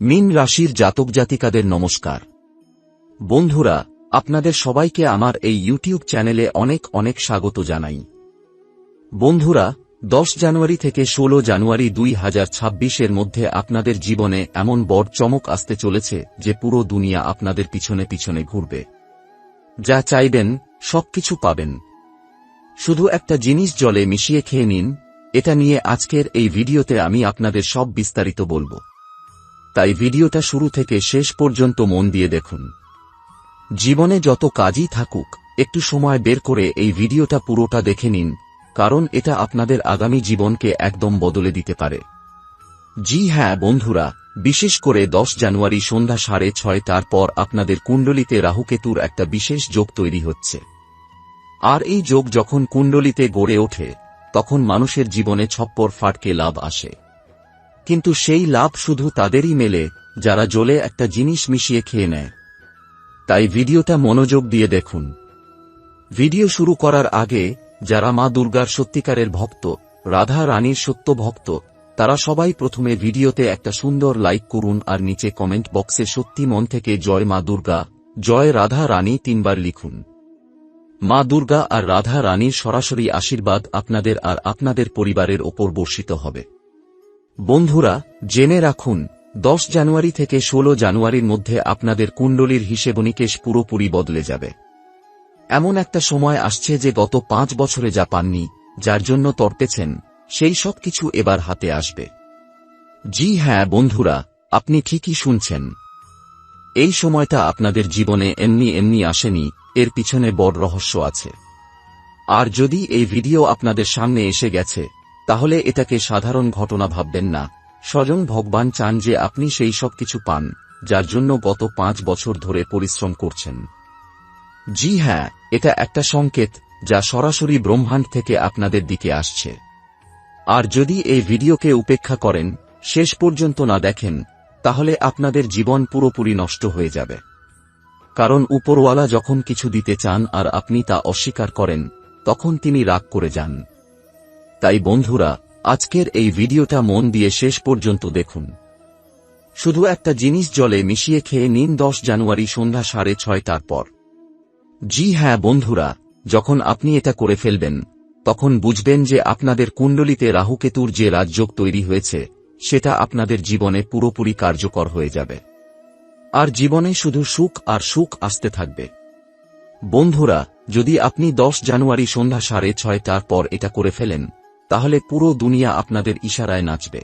মিন রাশির জাতক জাতিকাদের নমস্কার। বন্ধুরা, আপনাদের সবাইকে আমার এই ইউটিউব চ্যানেলে অনেক অনেক স্বাগত জানাই। বন্ধুরা, দশ জানুয়ারি থেকে ১৬ জানুয়ারি দুই হাজার ছাব্বিশের মধ্যে আপনাদের জীবনে এমন বড় চমক আসতে চলেছে যে পুরো দুনিয়া আপনাদের পিছনে পিছনে ঘুরবে। যা চাইবেন, সবকিছু পাবেন। শুধু একটা জিনিস জলে মিশিয়ে খেয়ে নিন, এটা নিয়ে আজকের এই ভিডিওতে আমি আপনাদের সব বিস্তারিত বলব। তাই ভিডিওটা শুরু থেকে শেষ পর্যন্ত মন দিয়ে দেখুন। জীবনে যত কাজই থাকুক, একটু সময় বের করে এই ভিডিওটা পুরোটা দেখে নিন, কারণ এটা আপনাদের আগামী জীবনকে একদম বদলে দিতে পারে। জি হ্যাঁ বন্ধুরা, বিশেষ করে দশ জানুয়ারি সন্ধ্যা সাড়ে ছয়টার পর আপনাদের কুণ্ডলিতে রাহুকেতুর একটা বিশেষ যোগ তৈরি হচ্ছে। আর এই যোগ যখন কুণ্ডলিতে গড়ে ওঠে, তখন মানুষের জীবনে ছপ্পর ফাটকে লাভ আসে। কিন্তু সেই লাভ শুধু তাদেরই মেলে, যারা জলে একটা জিনিস মিশিয়ে খেয়ে নেয়। তাই ভিডিওটা মনোযোগ দিয়ে দেখুন। ভিডিও শুরু করার আগে, যারা মা দুর্গার সত্যিকারের ভক্ত, রাধা রানীর সত্য ভক্ত, তারা সবাই প্রথমে ভিডিওতে একটা সুন্দর লাইক করুন আর নিচে কমেন্ট বক্সে সত্যি মন থেকে জয় মা দুর্গা, জয় রাধা রানী তিনবার লিখুন। মা দুর্গা আর রাধা রানীর সরাসরি আশীর্বাদ আপনাদের আর আপনাদের পরিবারের ওপর বর্ষিত হবে। বন্ধুরা, জেনে রাখুন, দশ জানুয়ারি থেকে ১৬ জানুয়ারির মধ্যে আপনাদের কুণ্ডলীর হিসেবনিকেশ পুরোপুরি বদলে যাবে। এমন একটা সময় আসছে যে গত পাঁচ বছরে যা পাননি, যার জন্য তর্পেছেন সেই সব কিছু এবার হাতে আসবে। জি হ্যাঁ বন্ধুরা, আপনি ঠিকই শুনছেন। এই সময়টা আপনাদের জীবনে এমনি এমনি আসেনি, এর পিছনে বড় রহস্য আছে। আর যদি এই ভিডিও আপনাদের সামনে এসে গেছে তাহলে এটাকে সাধারণ ঘটনা ভাববেন না। স্বয়ং ভগবান চান যে আপনি সেই সব কিছু পান, যার জন্য গত পাঁচ বছর ধরে পরিশ্রম করছেন। জি হ্যাঁ এটা একটা সংকেত, যা সরাসরি ব্রহ্মাণ্ড থেকে আপনাদের দিকে আসছে। আর যদি এই ভিডিওকে উপেক্ষা করেন, শেষ পর্যন্ত না দেখেন, তাহলে আপনাদের জীবন পুরোপুরি নষ্ট হয়ে যাবে। কারণ উপরওয়ালা যখন কিছু দিতে চান আর আপনি তা অস্বীকার করেন, তখন তিনি রাগ করে যান। তাই বন্ধুরা, আজকের এই ভিডিওটা মন দিয়ে শেষ পর্যন্ত দেখুন। শুধু একটা জিনিস জলে মিশিয়ে খেয়ে নিন দশ জানুয়ারি সন্ধ্যা সাড়ে ছয়টার পর। জি হ্যাঁ বন্ধুরা, যখন আপনি এটা করে ফেলবেন, তখন বুঝবেন যে আপনাদের কুণ্ডলিতে রাহুকেতুর যে রাজযোগ তৈরি হয়েছে, সেটা আপনাদের জীবনে পুরোপুরি কার্যকর হয়ে যাবে। আর জীবনে শুধু সুখ আর সুখ আসতে থাকবে। বন্ধুরা, যদি আপনি দশ জানুয়ারি সন্ধ্যা সাড়ে ছয়টার পর এটা করে ফেলেন তাহলে পুরো দুনিয়া আপনাদের ইশারায় নাচবে।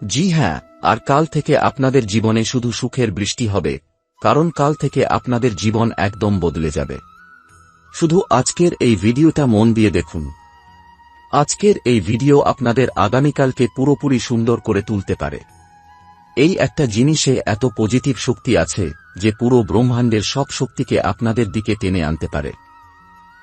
জি হ্যাঁ আর কাল থেকে আপনাদের জীবনে শুধু সুখের বৃষ্টি হবে, কারণ কাল থেকে আপনাদের জীবন একদম বদলে যাবে। শুধু আজকের এই ভিডিওটা মন দিয়ে দেখুন। আজকের এই ভিডিও আপনাদের আগামীকালকে পুরোপুরি সুন্দর করে তুলতে পারে। এই একটা জিনিসে এত পজিটিভ শক্তি আছে যে পুরো ব্রহ্মাণ্ডের সব শক্তিকে আপনাদের দিকে টেনে আনতে পারে।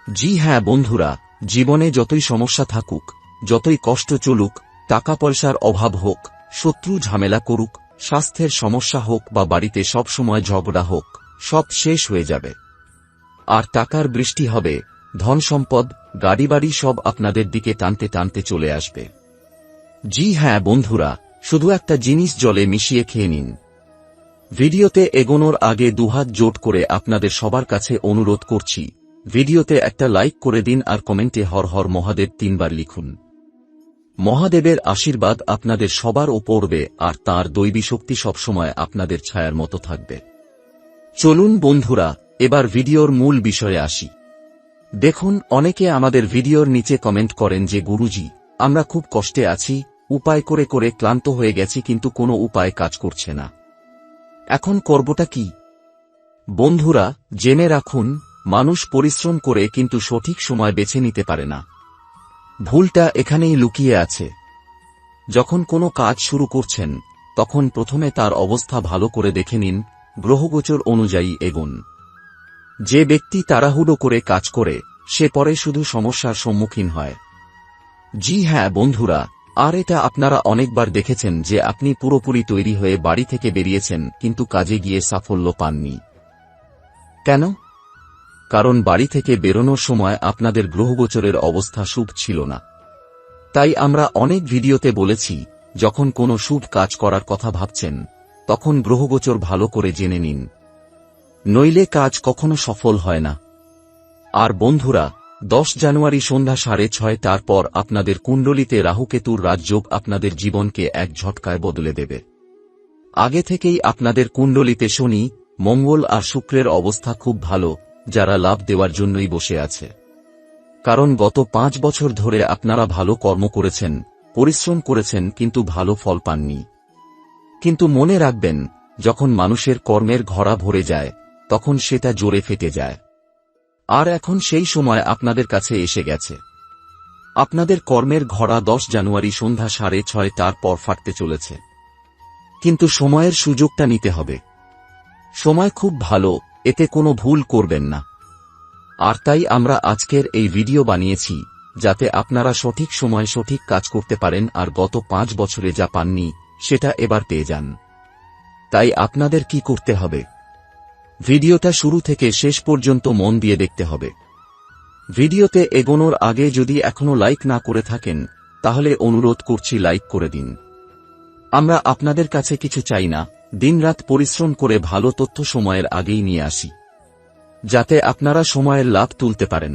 জি হ্যাঁ বন্ধুরা, জীবনে যতই সমস্যা থাকুক যতই কষ্ট চলুক টাকা পয়সার অভাব হোক, শত্রু ঝামেলা করুক, স্বাস্থ্যের সমস্যা হোক বা বাড়িতে সব সময় ঝগড়া হোক, সব শেষ হয়ে যাবে। আর টাকার বৃষ্টি হবে, ধন সম্পদ গাড়ি বাড়ি সব আপনাদের দিকে টানতে টানতে চলে আসবে। জি হ্যাঁ বন্ধুরা, শুধু একটা জিনিস জলে মিশিয়ে খেয়ে নিন। ভিডিওতে এগোনোর আগে দুহাত জোট করে আপনাদের সবার কাছে অনুরোধ করছি, ভিডিওতে একটা লাইক করে দিন আর কমেন্টে হর হর মহাদেব তিনবার লিখুন। মহাদেবের আশীর্বাদ আপনাদের সবার ও পড়বে, আর তার দৈবী শক্তি সবসময় আপনাদের ছায়ার মতো থাকবে। চলুন বন্ধুরা, এবার ভিডিওর মূল বিষয়ে আসি। দেখুন, অনেকে আমাদের ভিডিওর নিচে কমেন্ট করেন যে, গুরুজি, আমরা খুব কষ্টে আছি, উপায় করে করে ক্লান্ত হয়ে গেছি, কিন্তু কোনো উপায় কাজ করছে না। এখন করবটা কি? বন্ধুরা, জেনে রাখুন, মানুষ পরিশ্রম করে কিন্তু সঠিক সময় বেছে নিতে পারে না। ভুলটা এখানেই লুকিয়ে আছে। যখন কোনো কাজ শুরু করছেন, তখন প্রথমে তার অবস্থা ভালো করে দেখে নিন, গ্রহগোচর অনুযায়ী এগুন। যে ব্যক্তি তাড়াহুড়ো করে কাজ করে, সে পরে শুধু সমস্যার সম্মুখীন হয়। জি হ্যাঁ বন্ধুরা, আর এটা আপনারা অনেকবার দেখেছেন যে আপনি পুরোপুরি তৈরি হয়ে বাড়ি থেকে বেরিয়েছেন, কিন্তু কাজে গিয়ে সাফল্য পাননি। কেন? কারণ বাড়ি থেকে বেরোনোর সময় আপনাদের গ্রহগোচরের অবস্থা শুভ ছিল না। তাই আমরা অনেক ভিডিওতে বলেছি, যখন কোনো শুভ কাজ করার কথা ভাবছেন, তখন গ্রহগোচর ভালো করে জেনে নিন। নইলে কাজ কখনো সফল হয় না। আর বন্ধুরা, দশ জানুয়ারি সন্ধ্যা সাড়ে ছয়টার পর আপনাদের কুণ্ডলিতে রাহুকেতুর রাজযোগ আপনাদের জীবনকে এক ঝটকায় বদলে দেবে। আগে থেকেই আপনাদের কুণ্ডলিতে শনি, মঙ্গল আর শুক্রের অবস্থা খুব ভালো যারা লাভ দেওয়ার জন্যই বসে আছে। কারণ গত পাঁচ বছর ধরে আপনারা ভালো কর্ম করেছেন, পরিশ্রম করেছেন, কিন্তু ভালো ফল পাননি। কিন্তু মনে রাখবেন, যখন মানুষের কর্মের ঘরা ভরে যায়, তখন সেটা জোরে ফেটে যায়। আর এখন সেই সময় আপনাদের কাছে এসে গেছে। আপনাদের কর্মের ঘরা দশ জানুয়ারি সন্ধ্যা সাড়ে ছয়টার পর ফাটতে চলেছে। কিন্তু সময়ের সুযোগটা নিতে হবে। সময় খুব ভালো এতে কোনো ভুল করবেন না। আর তাই আমরা আজকের এই ভিডিও বানিয়েছি, যাতে আপনারা সঠিক সময়ে সঠিক কাজ করতে পারেন আর গত পাঁচ বছরে যা পাননি, সেটা এবার পেয়ে যান। তাই আপনাদের কি করতে হবে? ভিডিওটা শুরু থেকে শেষ পর্যন্ত মন দিয়ে দেখতে হবে। ভিডিওতে এগোনোর আগে যদি এখনও লাইক না করে থাকেন, তাহলে অনুরোধ করছি লাইক করে দিন। আমরা আপনাদের কাছে কিছু চাই না দিনরাত পরিশ্রম করে ভালো তথ্য সময়ের আগেই নিয়ে আসি, যাতে আপনারা সময়ের লাভ তুলতে পারেন।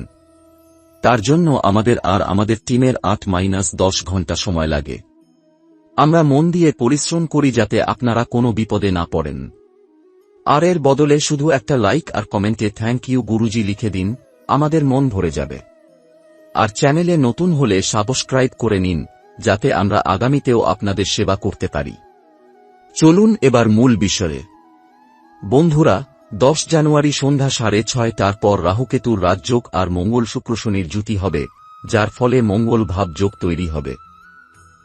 তার জন্য আমাদের আর আমাদের টিমের আট মাইনাস দশ ঘণ্টা সময় লাগে। আমরা মন দিয়ে পরিশ্রম করি যাতে আপনারা কোনো বিপদে না পড়েন। আর এর বদলে শুধু একটা লাইক আর কমেন্টে থ্যাংক ইউ গুরুজি লিখে দিন, আমাদের মন ভরে যাবে। আর চ্যানেলে নতুন হলে সাবস্ক্রাইব করে নিন, যাতে আমরা আগামীতেও আপনাদের সেবা করতে পারি। চলুন এবার মূল বিষয়ে। বন্ধুরা, দশ জানুয়ারি সন্ধ্যা সাড়ে ছয়টার পর রাহুকেতুর রাজযোগ আর মঙ্গল শুক্র শনির জুতি হবে, যার ফলে মঙ্গল ভাবযোগ তৈরি হবে।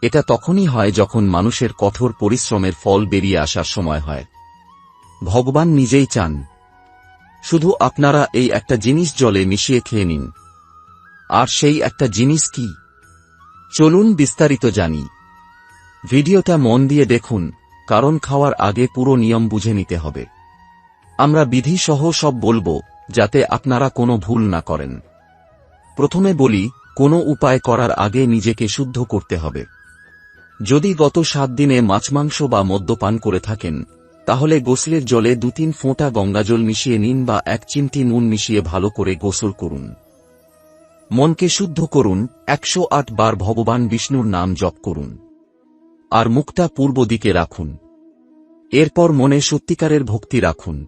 এটা তখনই হয় যখন মানুষের কঠোর পরিশ্রমের ফল বেরিয়ে আসার সময় হয়। ভগবান নিজেই চান। শুধু আপনারা এই একটা জিনিস জলে মিশিয়ে খেয়ে নিন। আর সেই একটা জিনিস কি? চলুন বিস্তারিত জানি। ভিডিওটা মন দিয়ে দেখুন। কারণ খাওয়ার আগে পুরো নিয়ম বুঝে নিতে হবে। আমরা বিধি সহ সব বলব, যাতে আপনারা কোনো ভুল না করেন। প্রথমে বলি, কোনো উপায় করার আগে নিজেকে শুদ্ধ করতে হবে। যদি গত সাত দিনে মাছমাংস বা মদ্যপান করে থাকেন, তাহলে গোসলের জলে দু তিন ফোঁটা গঙ্গাজল মিশিয়ে নিন বা এক চিমটি নুন মিশিয়ে ভালো করে গোসল করুন। মনকে শুদ্ধ করুন, একশো আট বার ভগবান বিষ্ণুর নাম জপ করুন। আর মুখটা পূর্ব দিকে রাখুন। এরপর মনে সত্যিকারের ভক্তি রাখুন।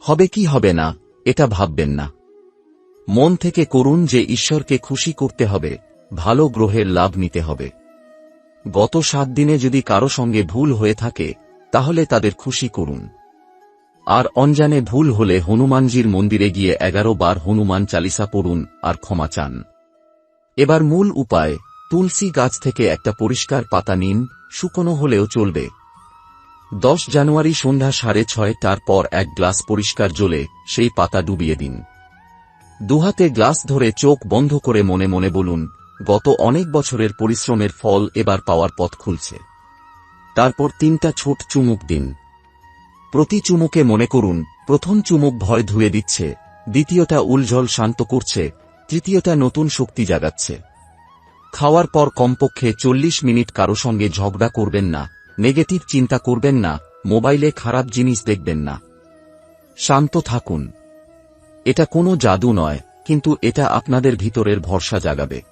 হবে কি হবে না, এটা ভাববেন না। মন থেকে করুন যে ঈশ্বরকে খুশি করতে হবে, ভালো গ্রহের লাভ নিতে হবে। গত সাত দিনে যদি কারও সঙ্গে ভুল হয়ে থাকে, তাহলে তাদের খুশি করুন। আর অনজানে ভুল হলে হনুমানজির মন্দিরে গিয়ে এগারো বার হনুমান চালিসা পড়ুন আর ক্ষমা চান। এবার মূল উপায়, তুলসী গাছ থেকে একটা পরিষ্কার পাতা নিন, শুকনো হলেও চলবে। দশ জানুয়ারি সন্ধ্যা সাড়ে ছয়টার পর এক গ্লাস পরিষ্কার জলে সেই পাতা ডুবিয়ে দিন। দুহাতে গ্লাস ধরে চোখ বন্ধ করে মনে মনে বলুন, গত অনেক বছরের পরিশ্রমের ফল এবার পাওয়ার পথ খুলছে। তারপর তিনটা ছোট চুমুক দিন। প্রতি চুমুকে মনে করুন, প্রথম চুমুক ভয় ধুয়ে দিচ্ছে, দ্বিতীয়টা উলঝল শান্ত করছে, তৃতীয়টা নতুন শক্তি জাগাচ্ছে। খাওয়ার পর কমপক্ষে চল্লিশ মিনিট কারও সঙ্গে ঝগড়া করবেন না নেগেটিভ চিন্তা করবেন না, মোবাইলে খারাপ জিনিস দেখবেন না। শান্ত থাকুন। এটা কোনো জাদু নয়, কিন্তু এটা আপনাদের ভিতরের ভরসা জাগাবে।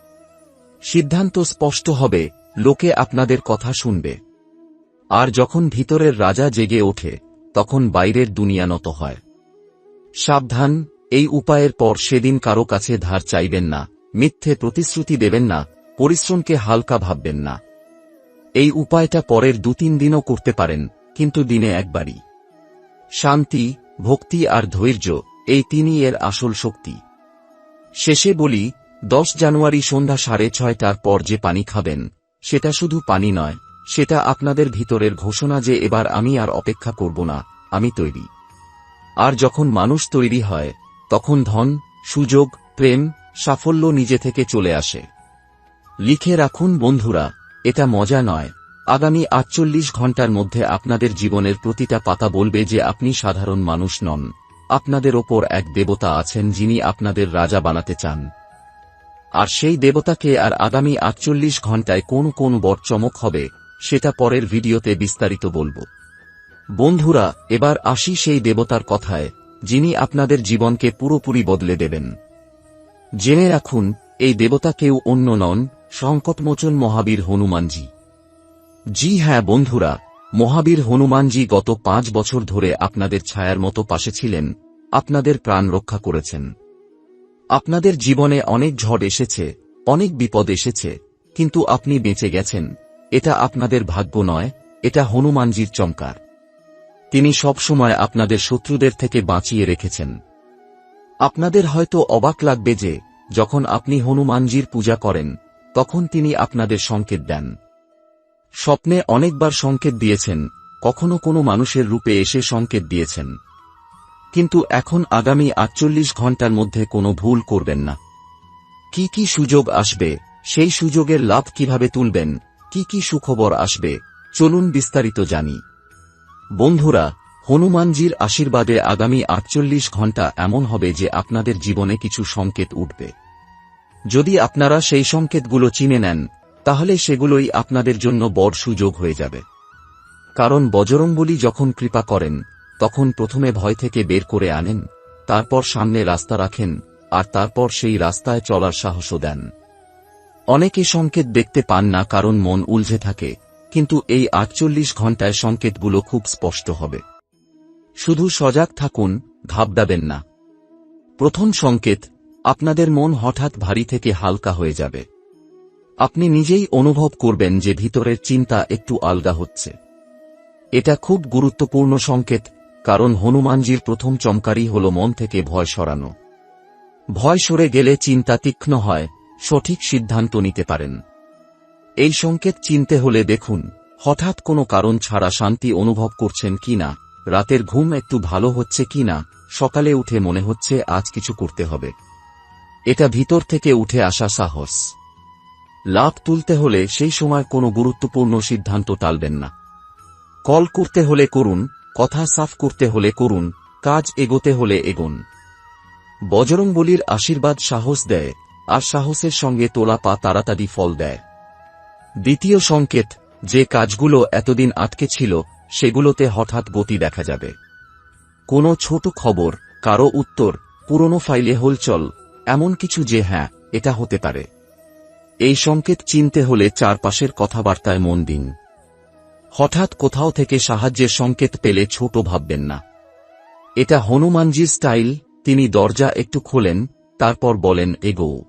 সিদ্ধান্ত স্পষ্ট হবে, লোকে আপনাদের কথা শুনবে। আর যখন ভিতরের রাজা জেগে ওঠে, তখন বাইরের দুনিয়া নত হয়। সাবধান, এই উপায়ের পর সেদিন কারও কাছে ধার চাইবেন না, মিথ্যে প্রতিশ্রুতি দেবেন না, পরিশ্রমকে হালকা ভাববেন না। এই উপায়টা পরের দু তিন দিনও করতে পারেন, কিন্তু দিনে একবারই। শান্তি, ভক্তি আর ধৈর্য, এই তিনই এর আসল শক্তি। শেষে বলি, দশ জানুয়ারি সন্ধ্যা সাড়ে ছয়টার পর যে পানি খাবেন, সেটা শুধু পানি নয়, সেটা আপনাদের ভিতরের ঘোষণা যে এবার আমি আর অপেক্ষা করব না, আমি তৈরি। আর যখন মানুষ তৈরি হয়, তখন ধন, সুযোগ, প্রেম, সাফল্য নিজে থেকে চলে আসে। লিখে রাখুন বন্ধুরা এটা মজা নয়। আগামী আটচল্লিশ ঘণ্টার মধ্যে আপনাদের জীবনের প্রতিটা পাতা বলবে যে আপনি সাধারণ মানুষ নন। আপনাদের ওপর এক দেবতা আছেন যিনি আপনাদের রাজা বানাতে চান। আর সেই দেবতাকে আর আগামী আটচল্লিশ ঘন্টায় কোন কোন বর চমক হবে, সেটা পরের ভিডিওতে বিস্তারিত বলব। বন্ধুরা, এবার আসি সেই দেবতার কথায়, যিনি আপনাদের জীবনকে পুরোপুরি বদলে দেবেন। জেনে রাখুন, এই দেবতা কেউ অন্য নন সংকটমোচন মহাবীর হনুমানজি। জি হ্যাঁ বন্ধুরা, মহাবীর হনুমানজি গত পাঁচ বছর ধরে আপনাদের ছায়ার মতো পাশে ছিলেন, আপনাদের প্রাণ রক্ষা করেছেন। আপনাদের জীবনে অনেক ঝড় এসেছে, অনেক বিপদ এসেছে, কিন্তু আপনি বেঁচে গেছেন, এটা আপনাদের ভাগ্য নয়, এটা হনুমানজির চমকার। তিনি সবসময় আপনাদের শত্রুদের থেকে বাঁচিয়ে রেখেছেন। আপনাদের হয়তো অবাক লাগবে যে, যখন আপনি হনুমানজির পূজা করেন তখন তিনি আপনাদের সংকেত দেন। স্বপ্নে অনেকবার সংকেত দিয়েছেন, কখনো কোনো মানুষের রূপে এসে সংকেত দিয়েছেন। কিন্তু এখন আগামী আটচল্লিশ ঘণ্টার মধ্যে কোনো ভুল করবেন না। কি কি সুযোগ আসবে, সেই সুযোগের লাভ কীভাবে তুলবেন, কি কি সুখবর আসবে, চলুন বিস্তারিত জানি। বন্ধুরা, হনুমানজির আশীর্বাদে আগামী আটচল্লিশ ঘণ্টা এমন হবে যে আপনাদের জীবনে কিছু সংকেত উঠবে। যদি আপনারা সেই সংকেতগুলো চিনে নেন, তাহলে সেগুলোই আপনাদের জন্য বড় সুযোগ হয়ে যাবে। কারণ বজরংবলী যখন কৃপা করেন, তখন প্রথমে ভয় থেকে বের করে আনেন, তারপর সামনে রাস্তা রাখেন, আর তারপর সেই রাস্তায় চলার সাহসও দেন। অনেকে সংকেত দেখতে পান না কারণ মন উলঝে থাকে, কিন্তু এই আটচল্লিশ ঘন্টায় সংকেতগুলো খুব স্পষ্ট হবে। শুধু সজাগ থাকুন, ঘাবড়াবেন না। প্রথম সংকেত আপনাদের মন হঠাৎ ভারী থেকে হালকা হয়ে যাবে। আপনি নিজেই অনুভব করবেন যে ভিতরের চিন্তা একটু আলগা হচ্ছে। এটা খুব গুরুত্বপূর্ণ সংকেত, কারণ হনুমানজির প্রথম চমকারই হল মন থেকে ভয় সরানো। ভয় সরে গেলে চিন্তা তীক্ষ্ণ হয়, সঠিক সিদ্ধান্ত নিতে পারেন। এই সংকেত চিনতে হলে দেখুন, হঠাৎ কোনো কারণ ছাড়া শান্তি অনুভব করছেন কিনা রাতের ঘুম একটু ভালো হচ্ছে কিনা সকালে উঠে মনে হচ্ছে আজ কিছু করতে হবে। এটা ভিতর থেকে উঠে আসা সাহস। লাভ তুলতে হলে সেই সময় কোনো গুরুত্বপূর্ণ সিদ্ধান্ত টালবেন না। কল করতে হলে করুন, কথা সাফ করতে হলে করুন, কাজ এগোতে হলে এগোন। বজরংবলির আশীর্বাদ সাহস দেয়, আর সাহসের সঙ্গে তোলা পা তাড়াতাড়ি ফল দেয়। দ্বিতীয় সংকেত, যে কাজগুলো এতদিন আটকে ছিল, সেগুলোতে হঠাৎ গতি দেখা যাবে। কোনো ছোট খবর, কারও উত্তর, পুরনো ফাইলে হলচল এমন কিছু যে হ্যাঁ এটা হতে পারে। এই সংকেত চিনতে হলে চারপাশের কথাবার্তায় মন দিন। হঠাৎ কোথাও থেকে সাহায্যের সংকেত পেলে ছোট ভাববেন না। এটা হনুমানজির স্টাইল, তিনি দরজা একটু খোলেন, তারপর বলেন, এগো।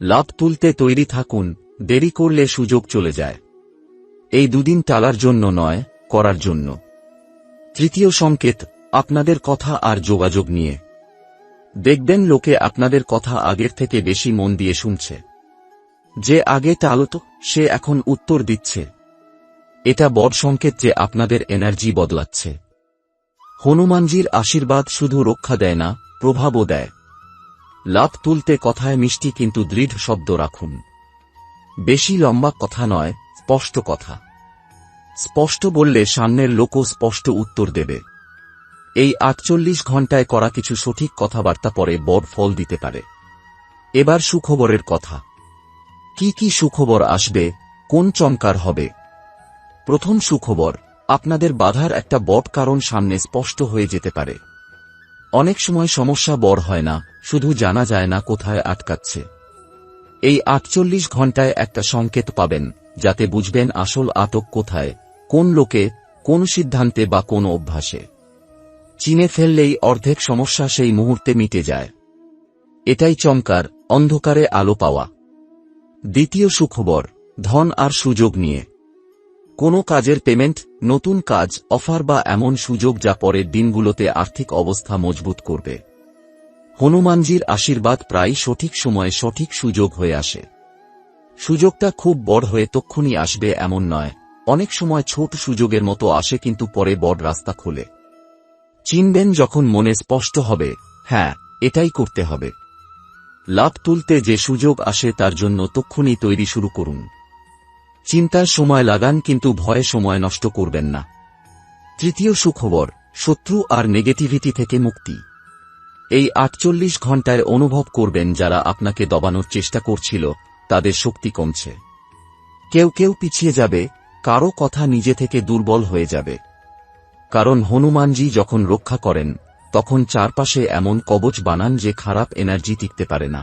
লাভ তুলতে তৈরি থাকুন, দেরি করলে সুযোগ চলে যায়। এই দুদিন টালার জন্য নয়, করার জন্য। তৃতীয় সংকেত, আপনাদের কথা আর যোগাযোগ নিয়ে। দেখবেন লোকে আপনাদের কথা আগের থেকে বেশি মন দিয়ে শুনছে। যে আগে টালত সে এখন উত্তর দিচ্ছে। এটা বড় সংকেত যে আপনাদের এনার্জি বদলাচ্ছে। হনুমানজির আশীর্বাদ শুধু রক্ষা দেয় না, প্রভাবও দেয়। লাভ তুলতে কথায় মিষ্টি কিন্তু দৃঢ় শব্দ রাখুন। বেশি লম্বা কথা নয়, স্পষ্ট কথা। স্পষ্ট বললে সামনের লোকও স্পষ্ট উত্তর দেবে। এই আটচল্লিশ ঘন্টায় করা কিছু সঠিক কথাবার্তা পরে বড় ফল দিতে পারে। এবার সুখবরের কথা। কি কি সুখবর আসবে, কোন চমকার হবে? প্রথম সুখবর, আপনাদের বাধার একটা বট কারণ সামনে স্পষ্ট হয়ে যেতে পারে। অনেক সময় সমস্যা বড় হয় না, শুধু জানা যায় না কোথায় আটকাচ্ছে। এই আটচল্লিশ ঘন্টায় একটা সংকেত পাবেন, যাতে বুঝবেন আসল আটক কোথায়, কোন লোকে, কোন সিদ্ধান্তে বা কোন অভ্যাসে। চিনে ফেললেই অর্ধেক সমস্যা সেই মুহূর্তে মিটে যায়। এটাই চমকার, অন্ধকারে আলো পাওয়া। দ্বিতীয় সুখবর, ধন আর সুযোগ নিয়ে। কোনো কাজের পেমেন্ট, নতুন কাজ, অফার বা এমন সুযোগ যা পরের দিনগুলোতে আর্থিক অবস্থা মজবুত করবে। হনুমানজির আশীর্বাদ প্রায় সঠিক সময়ে সঠিক সুযোগ হয়ে আসে। সুযোগটা খুব বড় হয়ে তক্ষুনি আসবে এমন নয়। অনেক সময় ছোট সুযোগের মতো আসে কিন্তু পরে বড় রাস্তা খোলে। চিনবেন যখন মনে স্পষ্ট হবে হ্যাঁ এটাই করতে হবে। লাভ তুলতে যে সুযোগ আসে তার জন্য তক্ষুনি তৈরি শুরু করুন। চিন্তার সময় লাগান কিন্তু ভয়ে সময় নষ্ট করবেন না। তৃতীয় সুখবর, শত্রু আর নেগেটিভিটি থেকে মুক্তি। এই আটচল্লিশ ঘন্টায় অনুভব করবেন যারা আপনাকে দবানোর চেষ্টা করছিল, তাদের শক্তি কমছে। কেউ কেউ পিছিয়ে যাবে, কারও কথা নিজে থেকে দুর্বল হয়ে যাবে। কারণ হনুমানজি যখন রক্ষা করেন, তখন চারপাশে এমন কবচ বানান যে খারাপ এনার্জি টিকতে পারে না।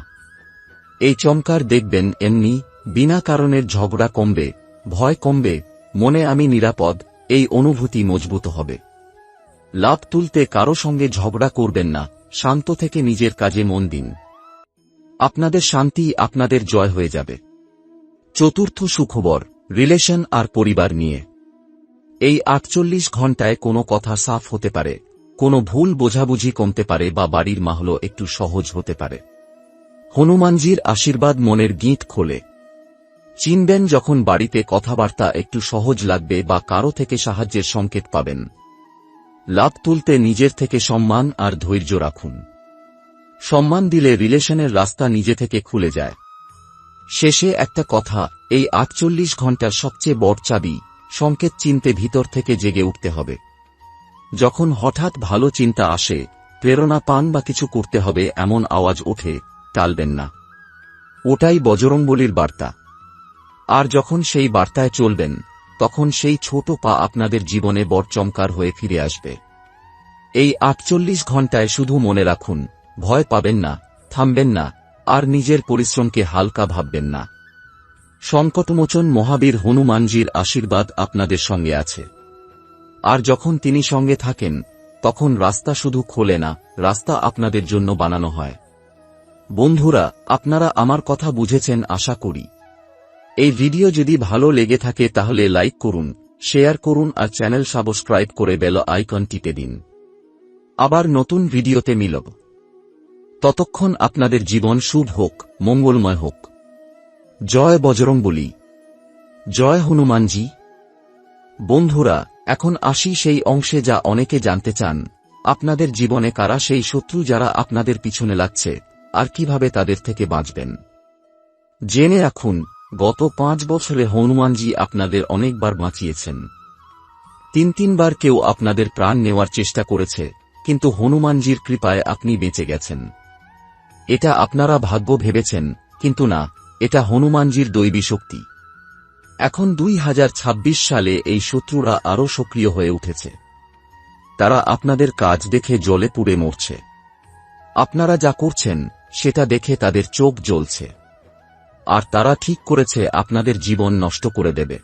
এই চমকার দেখবেন এমনি, বিনা কারণের ঝগড়া কমবে, ভয় কমবে, মনে আমি নিরাপদ, এই অনুভূতি মজবুত হবে। লাভ তুলতে কারও সঙ্গে ঝগড়া করবেন না, শান্ত থেকে নিজের কাজে মন দিন। আপনাদের শান্তি আপনাদের জয় হয়ে যাবে। চতুর্থ সুখবর, রিলেশন আর পরিবার নিয়ে। এই আটচল্লিশ ঘন্টায় কোনো কথা সাফ হতে পারে, কোনো ভুল বোঝাবুঝি কমতে পারে বা বাড়ির মাহল একটু সহজ হতে পারে। হনুমানজির আশীর্বাদ মনের গিঁট খোলে। চিনবেন যখন বাড়িতে কথাবার্তা একটু সহজ লাগবে বা কারও থেকে সাহায্যের সংকেত পাবেন। লাভ তুলতে নিজের থেকে সম্মান আর ধৈর্য রাখুন। সম্মান দিলে রিলেশনের রাস্তা নিজে থেকে খুলে যায়। শেষে একটা কথা, এই আটচল্লিশ ঘণ্টার সবচেয়ে বড় চাবি সংকেত চিনতে ভিতর থেকে জেগে উঠতে হবে। যখন হঠাৎ ভালো চিন্তা আসে, প্রেরণা পান বা কিছু করতে হবে এমন আওয়াজ ওঠে, টালবেন না। ওটাই বজরংবলির বার্তা। আর যখন সেই বার্তায় চলবেন, তখন সেই ছোট পা আপনাদের জীবনে বড় চমকার হয়ে ফিরে আসবে। এই আটচল্লিশ ঘন্টায় শুধু মনে রাখুন, ভয় পাবেন না, থামবেন না, আর নিজের পরিশ্রমকে হালকা ভাববেন না। সংকটমোচন মহাবীর হনুমানজির আশীর্বাদ আপনাদের সঙ্গে আছে। আর যখন তিনি সঙ্গে থাকেন, তখন রাস্তা শুধু খোলে না, রাস্তা আপনাদের জন্য বানানো হয়। বন্ধুরা, আপনারা আমার কথা বুঝেছেন আশা করি। এই ভিডিও যদি ভালো লেগে থাকে তাহলে লাইক করুন, শেয়ার করুন আর চ্যানেল সাবস্ক্রাইব করে বেল আইকন টিপে দিন। আবার নতুন ভিডিওতে মিলব। ততক্ষণ আপনাদের জীবন শুভ হোক, মঙ্গলময় হোক। জয় বজরং বলি। জয় হনুমানজি। বন্ধুরা, এখন আসি সেই অংশে যা অনেকে জানতে চান। আপনাদের জীবনে কারা সেই শত্রু যারা আপনাদের পিছনে লাগছে? আর কীভাবে তাদের থেকে বাঁচবেন? জেনে রাখুন, গত পাঁচ বছরে হনুমানজি আপনাদের অনেকবার বাঁচিয়েছেন। তিন তিনবার কেউ আপনাদের প্রাণ নেওয়ার চেষ্টা করেছে, কিন্তু হনুমানজির কৃপায় আপনি বেঁচে গেছেন। এটা আপনারা ভাগ্য ভেবেছেন, কিন্তু না। এটা হনুমানজির দৈবী শক্তি। এখন দুই হাজার ছাব্বিশ সালে এই শত্রুরা আরও সক্রিয় হয়ে উঠেছে। তারা আপনাদের কাজ দেখে জলে পুড়ে মরছে। আপনারা যা করছেন, সেটা দেখে তাদের চোখ জ্বলছে। আর তারা ঠিক করেছে আপনাদের জীবন নষ্ট করে দেবে।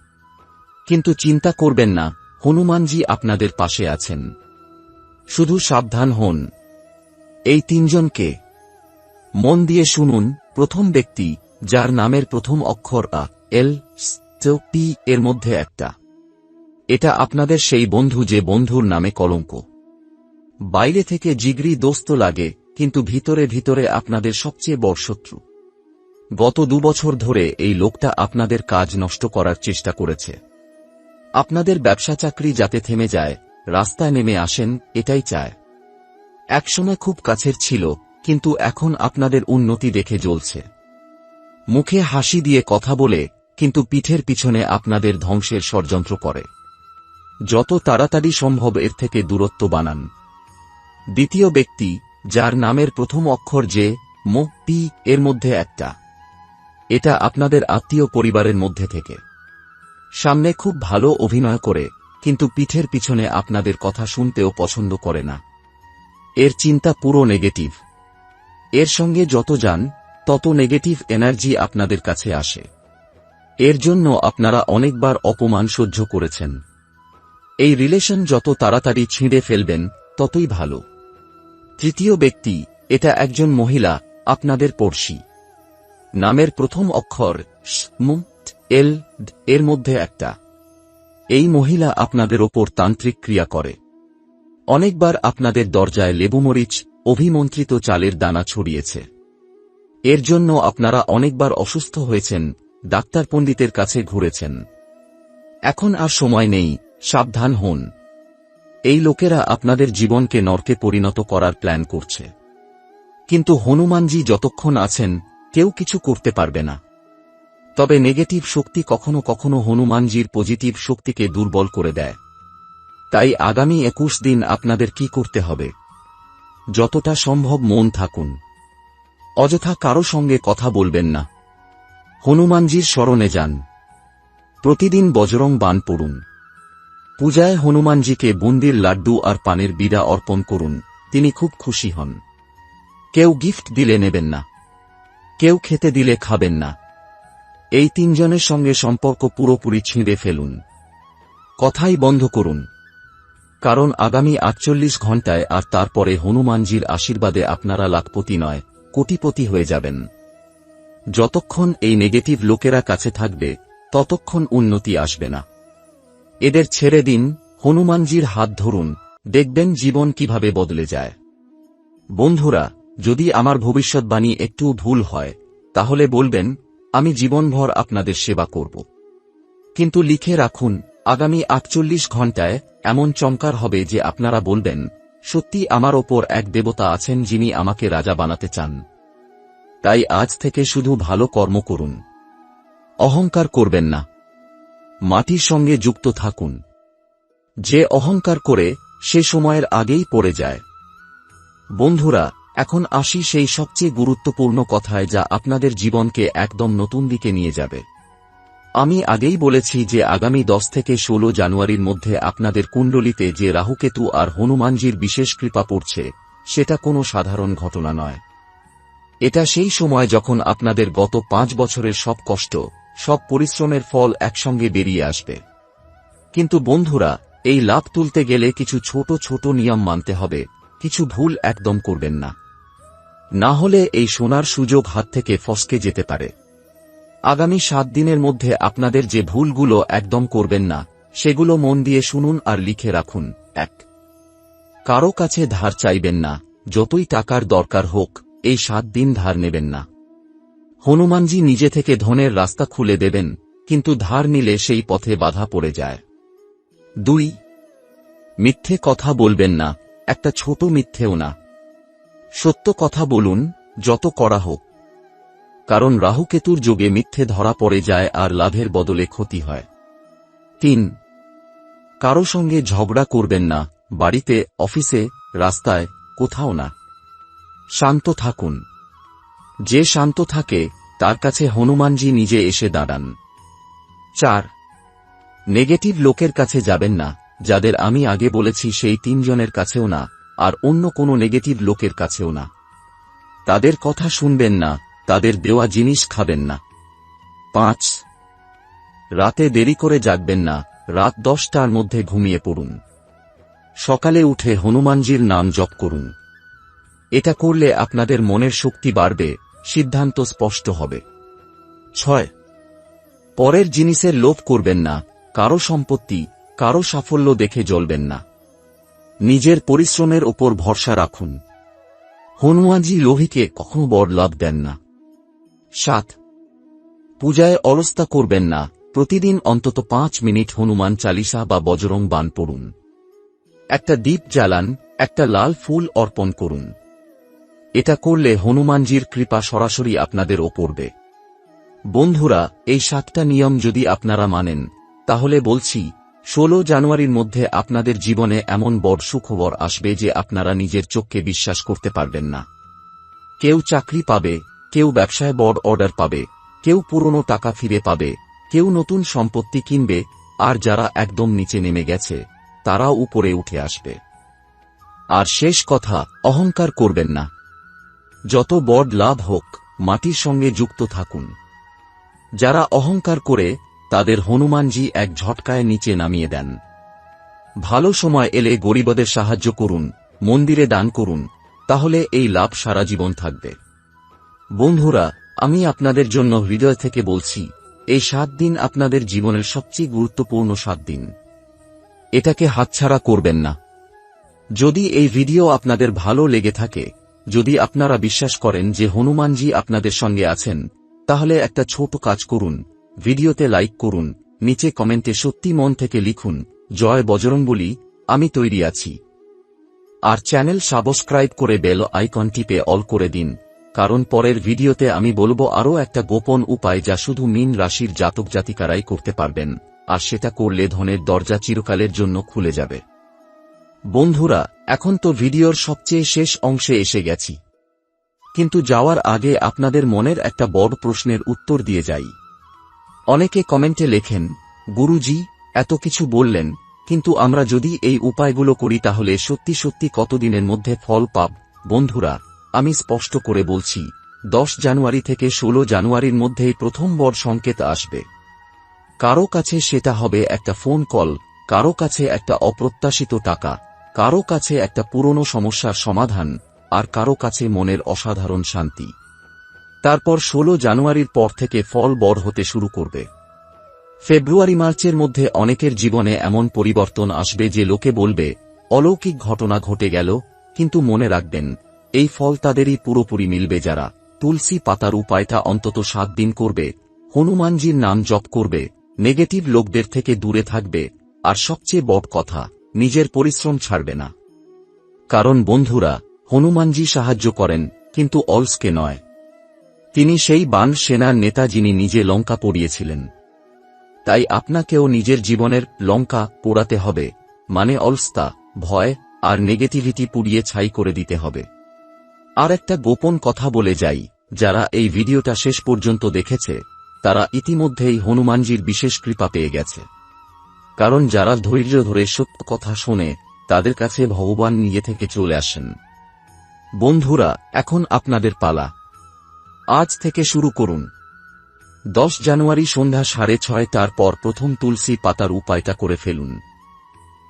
কিন্তু চিন্তা করবেন না, হনুমানজি আপনাদের পাশে আছেন। শুধু সাবধান হন। এই তিনজনকে মন দিয়ে শুনুন, প্রথম ব্যক্তি যার নামের প্রথম অক্ষর আ, এল পি, এর মধ্যে একটা। এটা আপনাদের সেই বন্ধু যে বন্ধুর নামে কলঙ্ক। বাইরে থেকে জিগরি দোস্ত লাগে, কিন্তু ভিতরে ভিতরে আপনাদের সবচেয়ে বড় শত্রু। গত দুবছর ধরে এই লোকটা আপনাদের কাজ নষ্ট করার চেষ্টা করেছে। আপনাদের ব্যবসা চাকরি যাতে থেমে যায়, রাস্তায় নেমে আসেন, এটাই চায়। একসময় খুব কাছের ছিল, কিন্তু এখন আপনাদের উন্নতি দেখে জ্বলছে। মুখে হাসি দিয়ে কথা বলে, কিন্তু পিঠের পিছনে আপনাদের ধ্বংসের ষড়যন্ত্র করে। যত তাড়াতাড়ি সম্ভব এর থেকে দূরত্ব বানান। দ্বিতীয় ব্যক্তি, যার নামের প্রথম অক্ষর যে, মো, পি, এর মধ্যে একটা। এটা আপনাদের আত্মীয় পরিবারের মধ্যে থেকে। সামনে খুব ভালো অভিনয় করে, কিন্তু পিঠের পিছনে আপনাদের কথা শুনতেও পছন্দ করে না। এর চিন্তা পুরো নেগেটিভ। এর সঙ্গে যত যান তত নেগেটিভ এনার্জি আপনাদের কাছে আসে। এর জন্য আপনারা অনেকবার অপমান সহ্য করেছেন। এই রিলেশন যত তাড়াতাড়ি ছিঁড়ে ফেলবেন, ততই ভালো। তৃতীয় ব্যক্তি, এটা একজন মহিলা, আপনাদের পড়শি। নামের প্রথম অক্ষর এল এর মধ্যে একটা। এই মহিলা আপনাদের ওপর তান্ত্রিক ক্রিয়া করে। অনেকবার আপনাদের দরজায় লেবুমরিচ, অভিমন্ত্রিত চালের দানা ছড়িয়েছে। এর জন্য আপনারা অনেকবার অসুস্থ হয়েছেন, ডাক্তার পণ্ডিতের কাছে ঘুরেছেন। এখন আর সময় নেই, সাবধান হন। এই লোকেরা আপনাদের জীবনকে নরকে পরিণত করার প্ল্যান করছে। কিন্তু হনুমানজি যতক্ষণ আছেন, কেউ কিছু করতে পারবে না। তবে নেগেটিভ শক্তি কখনো কখনো হনুমানজির পজিটিভ শক্তিকে দুর্বল করে দেয়। তাই আগামী একুশ দিন আপনাদের কি করতে হবে? যতটা সম্ভব মন থাকুন। অযথা কারও সঙ্গে কথা বলবেন না। হনুমানজির স্মরণে যান। প্রতিদিন বজরং বান পড়ুন। পূজায় হনুমানজিকে বুন্দির লাড্ডু আর পানের বিড়া অর্পণ করুন, তিনি খুব খুশি হন। কেউ গিফট দিলে নেবেন না। কেউ খেতে দিলে খাবেন না। এই তিনজনের সঙ্গে সম্পর্ক পুরোপুরি ছিঁড়ে ফেলুন। কথাই বন্ধ করুন। কারণ আগামী আটচল্লিশ ঘণ্টায় আর তারপরে হনুমানজির আশীর্বাদে আপনারা লাখপতি নয়। কোটিপতি হয়ে যাবেন। যতক্ষণ এই নেগেটিভ লোকেরা কাছে থাকবে, ততক্ষণ উন্নতি আসবে না। এদের ছেড়ে দিন, হনুমানজির হাত ধরুন, দেখবেন জীবন কীভাবে বদলে যায়। বন্ধুরা, যদি আমার ভবিষ্যৎবাণী একটু ভুল হয়, তাহলে বলবেন, আমি জীবনভর আপনাদের সেবা করব। কিন্তু লিখে রাখুন, আগামী আটচল্লিশ ঘণ্টায় এমন চমকার হবে যে আপনারা বলবেন সত্যি আমার ওপর এক দেবতা আছেন যিনি আমাকে রাজা বানাতে চান। তাই আজ থেকে শুধু ভালো কর্ম করুন। অহংকার করবেন না। মাটির সঙ্গে যুক্ত থাকুন। যে অহংকার করে, সে সময়ের আগেই পড়ে যায়। বন্ধুরা, এখন আসি সেই সবচেয়ে গুরুত্বপূর্ণ কথায় যা আপনাদের জীবনকে একদম নতুন দিকে নিয়ে যাবে। আমি আগেই বলেছি যে আগামী দশ থেকে ষোলো জানুয়ারির মধ্যে আপনাদের কুণ্ডলিতে যে রাহুকেতু আর হনুমানজির বিশেষ কৃপা পড়ছে, সেটা কোনো সাধারণ ঘটনা নয়। এটা সেই সময় যখন আপনাদের গত পাঁচ বছরের সব কষ্ট, সব পরিশ্রমের ফল একসঙ্গে বেরিয়ে আসবে। কিন্তু বন্ধুরা, এই লাভ তুলতে গেলে কিছু ছোট ছোট নিয়ম মানতে হবে, কিছু ভুল একদম করবেন না। না হলে এই সোনার সুযোগ হাত থেকে ফসকে যেতে পারে। আগামী সাত দিনের মধ্যে আপনাদের যে ভুলগুলো একদম করবেন না, সেগুলো মন দিয়ে শুনুন আর লিখে রাখুন। এক। কারও কাছে ধার চাইবেন না, যতই টাকার দরকার হোক, এই সাত দিন ধার নেবেন না। হনুমানজি নিজে থেকে ধনের রাস্তা খুলে দেবেন, কিন্তু ধার নিলে সেই পথে বাধা পড়ে যায়। দুই। মিথ্যে কথা বলবেন না, একটা ছোট মিথ্যেও না। সত্য কথা বলুন, যত করা হোক। কারণ রাহুকেতুর যোগে মিথ্যে ধরা পড়ে যায় আর লাভের বদলে ক্ষতি হয়। তিন, কারও সঙ্গে ঝগড়া করবেন না, বাড়িতে, অফিসে, রাস্তায়, কোথাও না। শান্ত থাকুন। যে শান্ত থাকে, তার কাছে হনুমানজি নিজে এসে দাঁড়ান। চার, নেগেটিভ লোকের কাছে যাবেন না, যাদের আমি আগে বলেছি সেই তিনজনের কাছেও না, আর অন্য কোনো নেগেটিভ লোকের কাছেও না। তাদের কথা শুনবেন না তাদের দেওয়া জিনিস খাবেন না। পাঁচ, রাতে দেরি করে জাগবেন না, রাত দশটার মধ্যে ঘুমিয়ে পড়ুন। সকালে উঠে হনুমানজির নাম জপ করুন। এটা করলে আপনাদের মনের শক্তি বাড়বে, সিদ্ধান্ত স্পষ্ট হবে। ছয়, পরের জিনিসের লোভ করবেন না, কারও সম্পত্তি, কারও সাফল্য দেখে জ্বলবেন না। নিজের পরিশ্রমের ওপর ভরসা রাখুন। হনুমানজি লোহিকে কখনো বড় লাভ দেন না। সাত। পূজায় অলস্তা করবেন না, প্রতিদিন অন্তত পাঁচ মিনিট হনুমান চালিসা বা বজরং বান পড়ুন। একটা দ্বীপ জ্বালান, একটা লাল ফুল অর্পণ করুন। এটা করলে হনুমানজির কৃপা সরাসরি আপনাদের ওপরবে বন্ধুরা, এই সাতটা নিয়ম যদি আপনারা মানেন, তাহলে বলছি, ষোলো জানুয়ারির মধ্যে আপনাদের জীবনে এমন বড় সুখবর আসবে যে আপনারা নিজের চোখকে বিশ্বাস করতে পারবেন না। কেউ চাকরি পাবে কেউ ব্যবসায় বড় অর্ডার পাবে, কেউ পুরনো টাকা ফিরে পাবে, কেউ নতুন সম্পত্তি কিনবে, আর যারা একদম নিচে নেমে গেছে তারা উপরে উঠে আসবে। আর শেষ কথা, অহংকার করবেন না। যত বড় লাভ হোক, মাটির সঙ্গে যুক্ত থাকুন। যারা অহংকার করে, তাদের হনুমানজি এক ঝটকায় নিচে নামিয়ে দেন। ভালো সময় এলে গরিবদের সাহায্য করুন, মন্দিরে দান করুন, তাহলে এই লাভ সারা জীবন থাকবে। বন্ধুরা, আমি আপনাদের জন্য হৃদয় থেকে বলছি, এই সাত দিন আপনাদের জীবনের সবচেয়ে গুরুত্বপূর্ণ সাত দিন। এটাকে হাতছাড়া করবেন না। যদি এই ভিডিও আপনাদের ভালো লেগে থাকে, যদি আপনারা বিশ্বাস করেন যে হনুমানজি আপনাদের সঙ্গে আছেন, তাহলে একটা ছোট কাজ করুন, ভিডিওতে লাইক করুন, নিচে কমেন্টে সত্যি মন থেকে লিখুন, জয় বজরংবলী আমি তৈরি আছি। আর চ্যানেল সাবস্ক্রাইব করে বেল আইকন টিপে অল করে দিন। কারণ পরের ভিডিওতে আমি বলব আরও একটা গোপন উপায় যা শুধু মিন রাশির জাতক জাতিকারাই করতে পারবেন, আর সেটা করলে ধনের দরজা চিরকালের জন্য খুলে যাবে। বন্ধুরা, এখন তো ভিডিওর সবচেয়ে শেষ অংশে এসে গেছি। কিন্তু যাওয়ার আগে আপনাদের মনের একটা বড় প্রশ্নের উত্তর দিয়ে যাই। অনেকে কমেন্টে লেখেন, গুরুজি, এত কিছু বললেন, কিন্তু আমরা যদি এই উপায়গুলো করি তাহলে সত্যি সত্যি কতদিনের মধ্যে ফল পাব? বন্ধুরা আমি স্পষ্ট করে বলছি, দশ জানুয়ারি থেকে ষোলো জানুয়ারির মধ্যেই প্রথম বড় সংকেত আসবে। কারও কাছে সেটা হবে একটা ফোন কল, কারও কাছে একটা অপ্রত্যাশিত টাকা, কারও কাছে একটা পুরনো সমস্যার সমাধান, আর কারও কাছে মনের অসাধারণ শান্তি। তারপর ষোলো জানুয়ারির পর থেকে ফল বড় হতে শুরু করবে। ফেব্রুয়ারি মার্চের মধ্যে অনেকের জীবনে এমন পরিবর্তন আসবে যে লোকে বলবে, অলৌকিক ঘটনা ঘটে গেল, কিন্তু মনে রাখবেন এই ফল তাদেরই পুরোপুরি মিলবে যারা তুলসী পাতার উপায়টা অন্তত সাত দিন করবে, হনুমানজির নাম জপ করবে, নেগেটিভ লোকদের থেকে দূরে থাকবে, আর সবচেয়ে বড় কথা, নিজের পরিশ্রম ছাড়বে না। কারণ বন্ধুরা, হনুমানজি সাহায্য করেন, কিন্তু অলসকে নয়। তিনি সেই বান সেনার নেতা যিনি নিজে লঙ্কা পড়িয়েছিলেন। তাই আপনাকেও নিজের জীবনের লঙ্কা পোড়াতে হবে মানে অলস্তা, ভয়, আর নেগেটিভিটি পুড়িয়ে ছাই করে দিতে হবে। আর একটা গোপন কথা বলে যাই, যারা এই ভিডিওটা শেষ পর্যন্ত দেখেছে, তারা ইতিমধ্যেই হনুমানজির বিশেষ কৃপা পেয়ে গেছে। কারণ যারা ধৈর্য ধরে সত্য কথা শোনে, তাদের কাছে ভগবান নিজে থেকে চলে আসেন। বন্ধুরা, এখন আপনাদের পালা। আজ থেকে শুরু করুন। দশ জানুয়ারি সন্ধ্যা সাড়ে ছয়টার পর প্রথম তুলসী পাতার উপায়টা করে ফেলুন।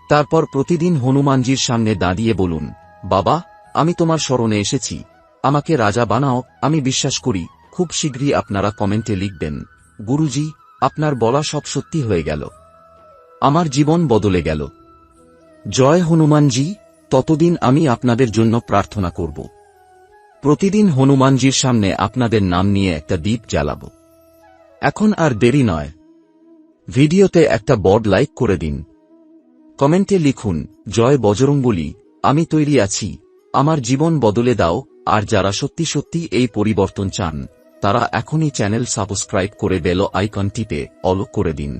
তারপর প্রতিদিন হনুমানজির সামনে দাঁড়িয়ে বলুন, বাবা আমি তোমার স্মরণে এসেছি। আমাকে রাজা বানাও, আমি বিশ্বাস করি, খুব শীঘ্রই আপনারা কমেন্টে লিখবেন, গুরুজি, আপনার বলা সব সত্যি হয়ে গেল। আমার জীবন বদলে গেল। জয় হনুমানজি, ততদিন আমি আপনাদের জন্য প্রার্থনা করব। প্রতিদিন হনুমানজির সামনে আপনাদের নাম নিয়ে একটা দ্বীপ জ্বালাব। এখন আর দেরি নয়। ভিডিওতে একটা বড লাইক করে দিন। কমেন্টে লিখুন, জয় বজরংবলী আমি তৈরি আছি। আমার জীবন বদলে দাও, আর যারা সত্যি সত্যি এই পরিবর্তন চান, তারা এখনই চ্যানেল সাবস্ক্রাইব করে বেল আইকন টিপে করে দিন।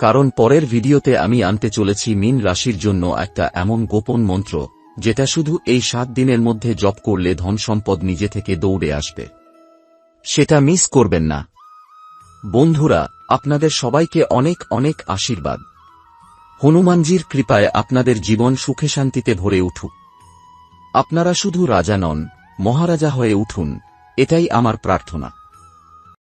কারণ পরের ভিডিওতে আমি আনতে চলেছি মিন রাশির জন্য একটা এমন গোপন মন্ত্র, যেটা শুধু এই সাত দিনের মধ্যে জপ করলে ধন সম্পদ নিজে থেকে দৌড়ে আসবে। সেটা মিস করবেন না। বন্ধুরা, আপনাদের সবাইকে অনেক অনেক আশীর্বাদ। হনুমানজির কৃপায় আপনাদের জীবন সুখে শান্তিতে ভরে উঠুক। আপনারা শুধু রাজা নন মহারাজা হয়ে উঠুন এটাই আমার প্রার্থনা।